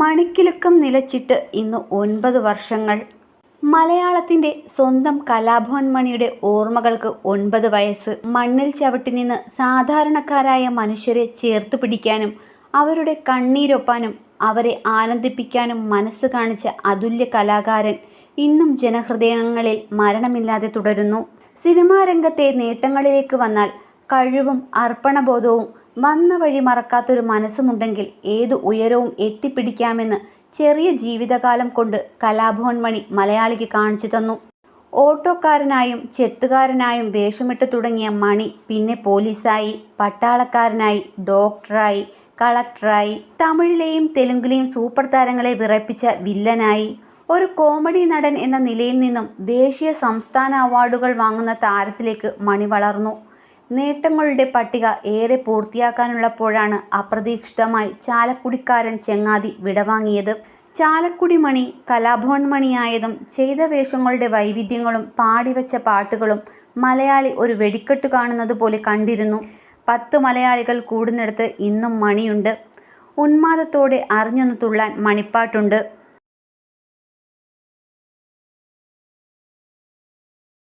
മണിക്കിലുക്കം നിലച്ചിട്ട് ഇന്ന് ഒൻപത് വർഷങ്ങൾ. മലയാളത്തിന്റെ സ്വന്തം കലാഭവൻ മണിയുടെ ഓർമ്മകൾക്ക് ഒൻപത് വയസ്സ്. മണ്ണിൽ ചവിട്ടി നിന്ന് സാധാരണക്കാരായ മനുഷ്യരെ ചേർത്തു പിടിക്കാനും അവരുടെ കണ്ണീരൊപ്പാനും അവരെ ആനന്ദിപ്പിക്കാനും മനസ്സ് കാണിച്ച അതുല്യ കലാകാരൻ ഇന്നും ജനഹൃദയങ്ങളിൽ മരണമില്ലാതെ തുടരുന്നു. സിനിമാരംഗത്തെ നേട്ടങ്ങളിലേക്ക് വന്നാൽ കഴിവും അർപ്പണബോധവും വന്ന വഴി മറക്കാത്തൊരു മനസ്സുമുണ്ടെങ്കിൽ ഏത് ഉയരവും എത്തിപ്പിടിക്കാമെന്ന് ചെറിയ ജീവിതകാലം കൊണ്ട് കലാഭവൻ മണി മലയാളിക്ക് കാണിച്ചു തന്നു. ഓട്ടോക്കാരനായും ചെത്തുകാരനായും വേഷമിട്ട് തുടങ്ങിയ മണി പിന്നെ പോലീസായി പട്ടാളക്കാരനായി ഡോക്ടറായി കളക്ടറായി തമിഴിലെയും തെലുങ്കിലെയും സൂപ്പർ താരങ്ങളെ വിറപ്പിച്ച വില്ലനായി. ഒരു കോമഡി നടൻ എന്ന നിലയിൽ നിന്നും ദേശീയ സംസ്ഥാന അവാർഡുകൾ വാങ്ങുന്ന താരത്തിലേക്ക് മണി വളർന്നു. നേട്ടങ്ങളുടെ പട്ടിക ഏറെ പൂർത്തിയാക്കാനുള്ളപ്പോഴാണ് അപ്രതീക്ഷിതമായി ചാലക്കുടിക്കാരൻ ചെങ്ങാതി വിടവാങ്ങിയത്. ചാലക്കുടി മണി കലാഭവൻ മണിയായതും ചെയ്ത വേഷങ്ങളുടെ വൈവിധ്യങ്ങളും പാടിവെച്ച പാട്ടുകളും മലയാളി ഒരു വെടിക്കെട്ട് കാണുന്നത് പോലെ കണ്ടിരുന്നു. പത്ത് മലയാളികൾ കൂടുന്നിടത്ത് ഇന്നും മണിയുണ്ട്. ഉന്മാദത്തോടെ അറിഞ്ഞൊന്ന് തുള്ളാൻ മണിപ്പാട്ടുണ്ട്.